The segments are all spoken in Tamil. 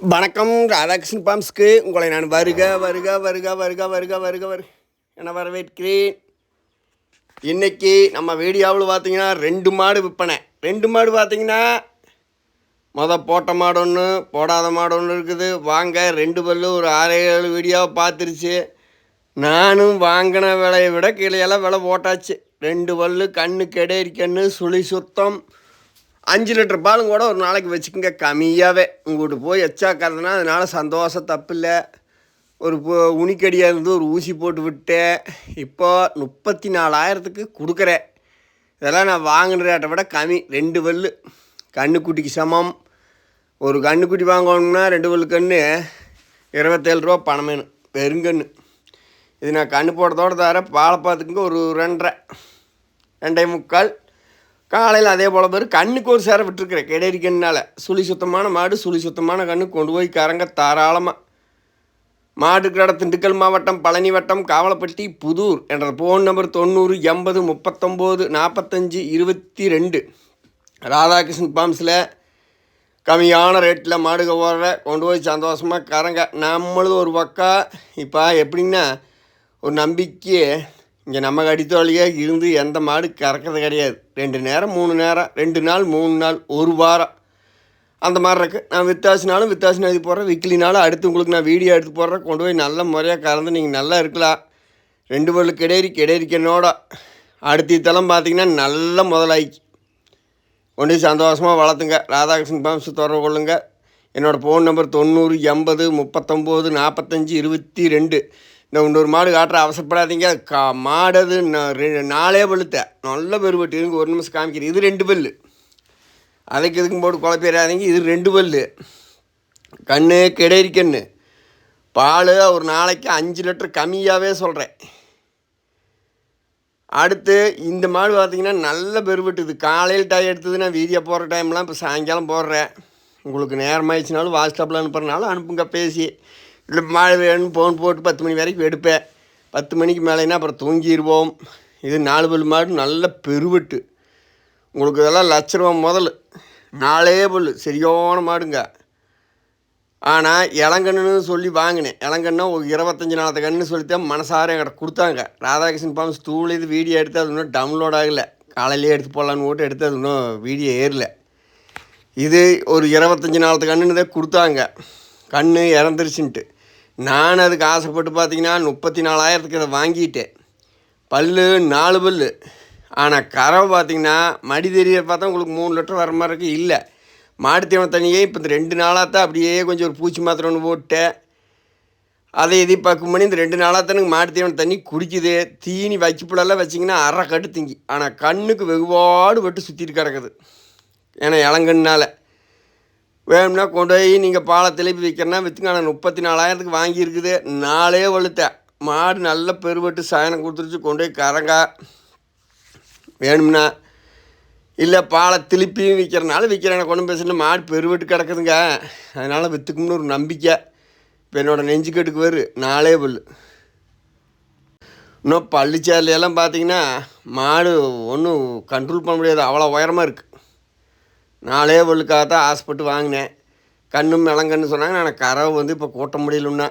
வணக்கம் ராதாகிருஷ்ணன் பாம்ஸ்க்கு. உங்களை நான் வருக வருக வருக வருக வருக வருக வரு என வரவேற்கிறேன். இன்னைக்கு நம்ம வீடியோவில் பார்த்தீங்கன்னா ரெண்டு மாடு விற்பனை. ரெண்டு மாடு பார்த்தீங்கன்னா மொதல் போட்ட மாடு ஒன்று போடாத மாடு ஒன்று இருக்குது. வாங்க ரெண்டு பல்லு ஒரு ஆறு ஏழு வீடியோவை பார்த்துருச்சு. நானும் வாங்கின விலையை விட கீழே எல்லாம் விலை போட்டாச்சு. ரெண்டு பல்லு கண்ணு கெடேரி கண்ணு சுழி சுத்தம். அஞ்சு லிட்டர் பாலும் கூட ஒரு நாளைக்கு வச்சுக்கோங்க. கம்மியாகவே உங்கள்கிட்ட போய் எச்சாக்கிறதுனா அதனால் சந்தோஷம் தப்பில்லை ஒரு உனிக்கடியாக இருந்து ஒரு ஊசி போட்டு விட்டேன். இப்போ முப்பத்தி நாலாயிரத்துக்கு கொடுக்குறேன். இதெல்லாம் நான் வாங்கின ரேட்டை விட கம்மி. ரெண்டு வல்லு கண்ணுக்குட்டிக்கு சமம். ஒரு கண்ணுக்குட்டி வாங்கணும்னா ரெண்டு பல்லு கன்று இருபத்தேழு ரூபா பணம் வேணும். பெருங்கன்று இது நான் கண்ணு போடுறதோட தர பாலப்பாத்துக்குங்க ஒரு ரெண்டரை. ரெண்டே முக்கால். காலையில் அதே போல் பேர் கண்ணுக்கு ஒரு சேர விட்டுருக்குறேன். கெடேரி கண்ணால் சுழி சுத்தமான மாடு சுழி சுத்தமான கண்ணு கொண்டு போய் கரங்க தாராளமாக மாடு கடை திண்டுக்கல் மாவட்டம் பழனி வட்டம் காவலப்பட்டி புதூர் என்ற ஃபோன் நம்பர் தொண்ணூறு எண்பது முப்பத்தொம்போது நாற்பத்தஞ்சு இருபத்தி ரெண்டு. ராதாகிருஷ்ணன் பாம்ஸில் கம்மியான ரேட்டில் மாடுக ஓடுற கொண்டு போய் சந்தோஷமாக கறங்க நம்மளது ஒரு பக்கம் இப்போ எப்படின்னா ஒரு நம்பிக்கையை இங்கே நம்ம கடித்தோழியாக இருந்து எந்த மாடு கறக்கிறது கிடையாது. ரெண்டு நேரம் மூணு நேரம் ரெண்டு நாள் மூணு நாள் ஒரு வாரம். அந்த மாதிரி இருக்குது நான் வித்தாசினாலும் வித்தாசி எழுதி போடுறேன். விக்கிலினாலும் அடுத்து உங்களுக்கு நான் வீடியோ எடுத்து போடுறேன். கொண்டு போய் நல்ல முறையாக கறந்து நீங்கள் நல்லா இருக்கலாம். ரெண்டு பல்லு கிடேரி கிடேரிக்கனோட அடுத்த இதெல்லாம் பார்த்தீங்கன்னா நல்ல முதலாயிக்கு ஒன்றே சந்தோஷமாக வளர்த்துங்க. ராதாகிருஷ்ணன் பாம்ஸ் தொடர்பு கொள்ளுங்க. என்னோடய ஃபோன் நம்பர் தொண்ணூறு எண்பது முப்பத்தொம்போது நாற்பத்தஞ்சு இருபத்தி ரெண்டு. இந்த இன்னொரு மாடு காட்டுற அவசரப்படாதீங்க. கா மாடு அது நா- ரெ- நல்ல பெருவெட்டு இருக்கு ஒரு நிமிஷம் காமிக்கிறேன். இது ரெண்டு பல்லு. அதுக்கு இதுக்கும் போட்டு குழப்பிடாதீங்க இது ரெண்டு பல்லு. கண்ணு கிடேரி கண்ணு. பால் ஒரு நாளைக்கு அஞ்சு லிட்டர் கம்மியாகவே சொல்கிறேன் அடுத்து இந்த மாடு பார்த்தீங்கன்னா நல்ல பெருவெட்டுது காலையில் டை எடுத்தது நான் வீடியோ போடுற டைம்லாம் இப்போ சாயங்காலம் போடுறேன். உங்களுக்கு நேரமாகிடுச்சுனாலும் வாட்ஸ்அப்பில் அனுப்புகிறனாலும் அனுப்புங்க பேசி. இல்லை மாடு வேணும்னு ஃபோன் போட்டு பத்து மணி வரைக்கும் எடுப்பேன். பத்து மணிக்கு மேலேனா அப்புறம் தூங்கிடுவோம் இது நாலு பல் மாடு நல்ல பெருவெட்டு. உங்களுக்கு இதெல்லாம் லட்ச ரூபா முதல். நாலே பல் சரியான மாடுங்க. ஆனால் இளங்கண்ணுன்னு சொல்லி வாங்கினேன். இளங்கண்ணா ஒரு இருபத்தஞ்சி நாளத்து கண்ணு சொல்லித்தான் மனசார என்கிட்ட கொடுத்தாங்க. ராதாகிருஷ்ணன் பாம்ஸ் தூள் இது வீடியோ எடுத்து அது இன்னும் டவுன்லோட் ஆகலை. காலையிலே எடுத்து போடலான்னு போட்டு எடுத்து அது இன்னும் வீடியோ ஏறல. இது ஒரு இருபத்தஞ்சி நாளத்து கண்ணுன்னு தான் கொடுத்தாங்க. கண் இறந்துருச்சுன்ட்டு. நான் அதுக்கு ஆசைப்பட்டு பார்த்தீங்கன்னா முப்பத்தி நாலாயிரத்துக்கு அதை வாங்கிட்டேன். பல்லு நாலு பல்லு. ஆனால் கறவை பார்த்தீங்கன்னா மடி தெரிய பார்த்தா உங்களுக்கு மூணு லிட்டர் வர மாதிரி இருக்குது இல்லை. மாடு தண்ணியே இப்போ இந்த ரெண்டு நாளாக தான் அப்படியே கொஞ்சம் ஒரு பூச்சி மாத்திரை ஒன்று போட்டேன். அதை எதிர்பார்க்கும் பண்ணி இந்த ரெண்டு நாளாக தான் எனக்கு தண்ணி குடிக்குது. தீனி வைக்கப்புலெல்லாம் வச்சிங்கன்னா அரை கட்டு திங்கி. ஆனால் கண்ணுக்கு வெகுபாடு விட்டு சுற்றிட்டு கிடக்குது. ஏன்னா இளங்கண்ணால் வேணும்னா கொண்டு போய் நீங்கள் பாலை திருப்பி விற்கிறனா விற்றுங்க ஆனால் முப்பத்தி நாலாயிரத்துக்கு வாங்கியிருக்குது. நாளே வலுத்த மாடு நல்ல பெருவட்டு சாயனம் கொடுத்துருச்சு. கொண்டு போய் கரங்கா வேணும்னா. இல்லை பாலை திருப்பியும் விற்கிறனால விற்கிறேன் கொண்டு பேசுனா மாடு பெருவெட்டு கிடக்குதுங்க. அதனால் விற்றுக்கும்னு ஒரு நம்பிக்கை. இப்போ என்னோடய நெஞ்சுக்கட்டுக்கு வேறு. நாளே பல்லு இன்னும் பள்ளிச்சாலையெல்லாம் பார்த்தீங்கன்னா மாடு ஒன்றும் கண்ட்ரோல் பண்ண முடியாது. அவ்வளோ உயரமாக இருக்குது நாளே பல்லுக்காக தான் ஆசைப்பட்டு வாங்கினேன். கண்ணும் மிளங்கன்னு சொன்னாங்க. நான் கறவை வந்து இப்போ கூட்ட முடியலன்னா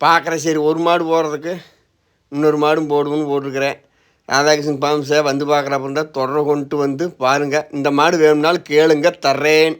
பார்க்குறேன் சரி ஒரு மாடு போடுறதுக்கு இன்னொரு மாடும் போடுவோம்னு போட்டிருக்கிறேன். ராதாகிருஷ்ணன் பாம்ஸை வந்து பார்க்குறப்ப இருந்தால் தொடர கொண்டு வந்து பாருங்கள் இந்த மாடு வேணும்னாலும் கேளுங்க தர்றேன்.